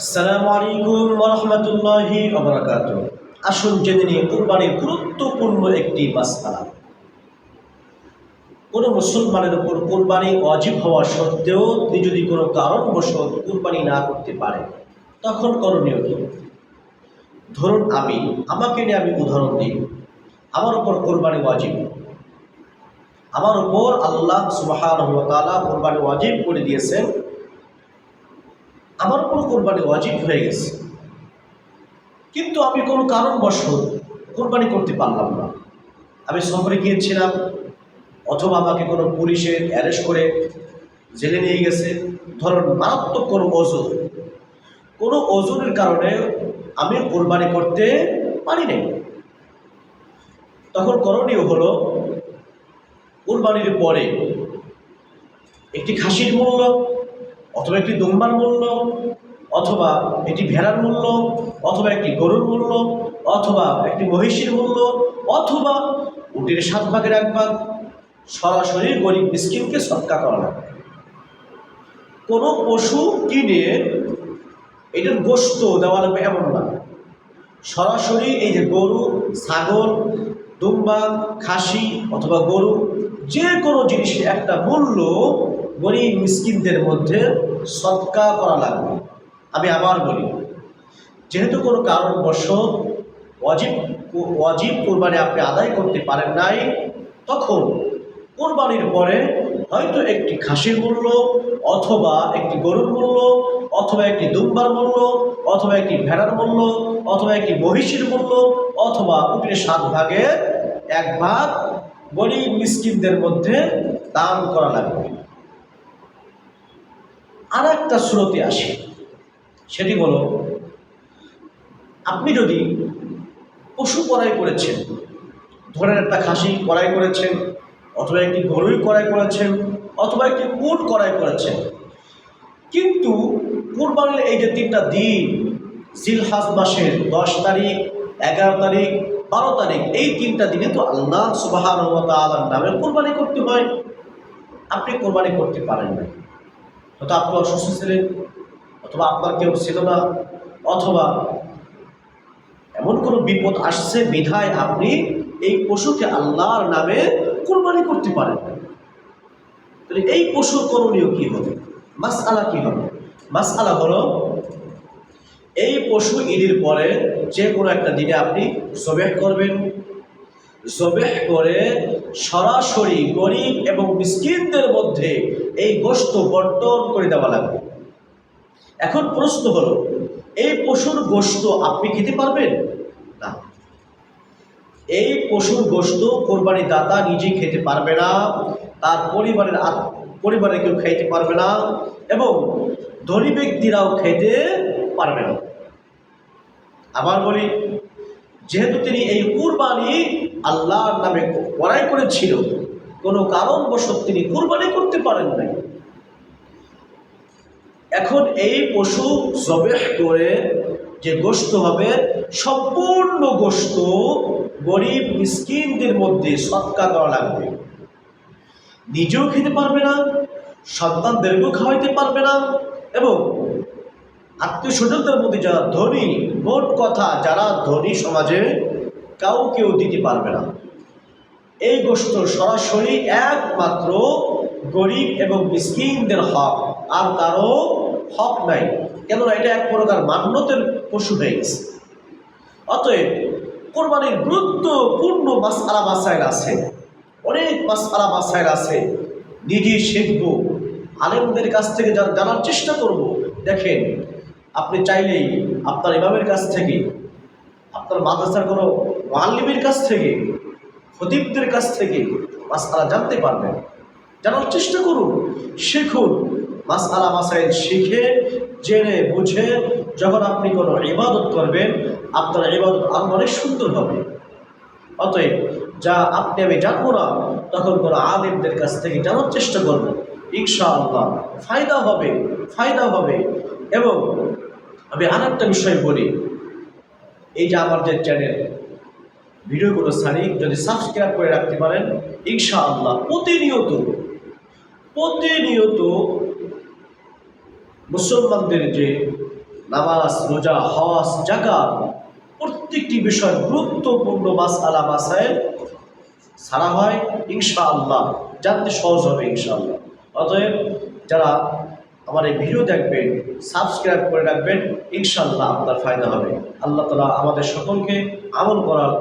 আসসালামু আলাইকুম রহমতুল্লাহি অবরাকাত আসুন জেনে নিয়ে কোরবানির গুরুত্বপূর্ণ একটি মাসআলা। কোনো মুসলমানের উপর কোরবানি অজীব হওয়া সত্ত্বেও তিনি যদি কোনো কারণবশত কোরবানি না করতে পারে তখন করণীয় কি? ধরুন আমি, আমাকে নিয়ে আমি উদাহরণ দিই। আমার উপর কোরবানি ওয়াজিব। আমার উপর আল্লাহ তাআলা কোরবানি ওয়াজিব করে দিয়েছেন। আমার উপর কোরবানি ওয়াজিব হয়ে গেছে। কিন্তু আমি কোনো কারণবশত কোরবানি করতে পারলাম না। আমি সফরে গিয়েছিলাম, অথবা আমাকে কোনো পুলিশে অ্যারেস্ট করে জেলে নিয়ে গেছে। ধরুন, মারাত্মক কোনো ওজন। কোনো ওজনের কারণে আমি কোরবানি করতে পারি নাই। তখন করণীয় হলো, কোরবানির পরে একটি খাসির মূল্য অথবা একটি দুম্বার মূল্য, অথবা একটি ভেড়ার মূল্য, অথবা একটি গরুর মূল্য, অথবা একটি মহিষীর মূল্য, অথবা উটির সাত ভাগের এক ভাগ, সরাসরি গরিব মিসকিনকে সৎকা করা লাগবে কোনো পশু কিনে এটার গোস্ত দেওয়া লাগবে এমন না। সরাসরি এই যে গরু, ছাগল দুম্বা খাসি অথবা গরু, যে কোনো জিনিসের একটা মূল্য গরিব মিসকিনদের মধ্যে সৎকা করা লাগবে। আমি আবার বলি, যেহেতু কোনো কারণবশত অজীব অজীব কোরবানি আপনি আদায় করতে পারেন নাই, তখন কোরবানির পরে হয়তো একটি খাসির মূল্য অথবা একটি গরুর মূল্য অথবা একটি দুম্বার মূল্য অথবা একটি ভেড়ার মূল্য অথবা একটি মহিষীর মূল্য অথবা উটির সাত ভাগের এক ভাগ গরিব মিসকিনদের মধ্যে দান করা লাগবে। আর একটা স্রোতে আসে। সেটি হলো, আপনি যদি পশু কড়াই করেছেন, ধরেন একটা খাসি কড়াই করেছেন, অথবা একটি গরুই কড়াই করেছেন, অথবা একটি উট কড়াই করেছেন, কিন্তু কোরবানির এই যে তিনটা দিন, জিলহাজ মাসের দশ তারিখ, এগারো তারিখ, বারো তারিখ, এই তিনটা দিনে তো আল্লাহ আল্লাহর নামে কোরবানি করতে হয়। আপনি কোরবানি করতে পারেন না হয়তো আপনি অসুস্থ ছিলেন, অথবা আপনার কেউ ছিল না, অথবা এমন কোনো বিপদ আসছে, বিধায় আপনি এই পশুকে আল্লাহর নামে কোরবানি করতে পারেন তাহলে এই পশুর করণীয় কি হবে? মাস আলা কি হবে? মাস আলা হলো, এই পশু ঈদের পরে যে কোনো একটা দিনে আপনি জবেহ করবেন জবেহ করে সরাসরি গরিব এবং মিসকিনদের মধ্যে এই গোস্ত বন্টন করে দেওয়া লাগবে। এখন প্রশ্ন হলো, এই পশুর গোস্ত আপনি খেতে পারবেন? না। এই পশুর গোস্ত কোরবানি দাতা নিজে খেতে পারবে না, তার পরিবারের পরিবারে কেউ খাইতে পারবে না এবং ধনী ব্যক্তিরাও খেতে পারবে না। আবার বলি, যেহেতু তিনি এই কুরবানি আল্লাহর নামে করাই করেছিল। কোনো কারণবশত তিনি কুরবানি করতে পারেন নাই। এখন এই পশু জবেহ করে যে গোস্ত হবে, সম্পূর্ণ গোস্ত গরিব মিসকিনদের মধ্যে সৎকা দেওয়া লাগবে। নিজেও খেতে পারবে না, সন্তানদেরকেও খাওয়াইতে পারবে না এবং আত্মীয় স্বজনদের মধ্যে যারা ধনী, মোট কথা যারা ধনী সমাজে কাউকেও দিতে পারবে না। এই গোষ্ঠ সরাসরি একমাত্র গরিব এবং মিসকিনদের হক, আর কারও হক নাই। কেননা এটা এক প্রকার মান্যতের পশু হয়ে অতএব কোরবানির গুরুত্বপূর্ণ মাসালা মাসাইল আছে, অনেক মাসালা মাসাইল আছে। নিজে শিখব, আলেমদের কাছ থেকে জানার চেষ্টা করব। দেখেন, আপনি চাইলেই আপনার ইমামের কাছ থেকে আপনার মাদ্রাসার কোনো মাল্লিমের কাছ থেকে, খতিবদের কাছ থেকে মাসালা জানতে পারবেন। জানার চেষ্টা করুন, শিখুন। মাসালা মাসাইল শিখে, জেনে, বুঝে যখন আপনি কোনো ইবাদত করবেন, আপনার ইবাদত আরও অনেক সুন্দর হবে। অতএব, যা আপনি আমি জানব না, তখন কোনো আলিমদের কাছ থেকে জানার চেষ্টা করব ইনশাআল্লাহ, ফায়দা হবে ফায়দা হবে। এবং আমি আর একটা বিষয় বলি, এই যে আমার যে চ্যানেল ভিডিওগুলো ছাড়ি যদি সাবস্ক্রাইব করে রাখতে পারেন, ইনশাআল্লাহ প্রতিনিয়ত প্রতিনিয়ত মুসলমানদের যে নামাজ, রোজা, হজ জাকাত প্রত্যেকটি বিষয় গুরুত্বপূর্ণ মাস আলা মাসাইল সারা হয়, ইনশাআল্লাহ। জানতে সহজ হবে, ইনশাআল্লাহ। অতএব যারা আমার এই ভিডিও দেখবেন সাবস্ক্রাইব করে রাখবেন, ইনশাআল্লাহ আপনার ফায়দা হবে। আল্লাহ তালা আমাদের সকলকে আমল করার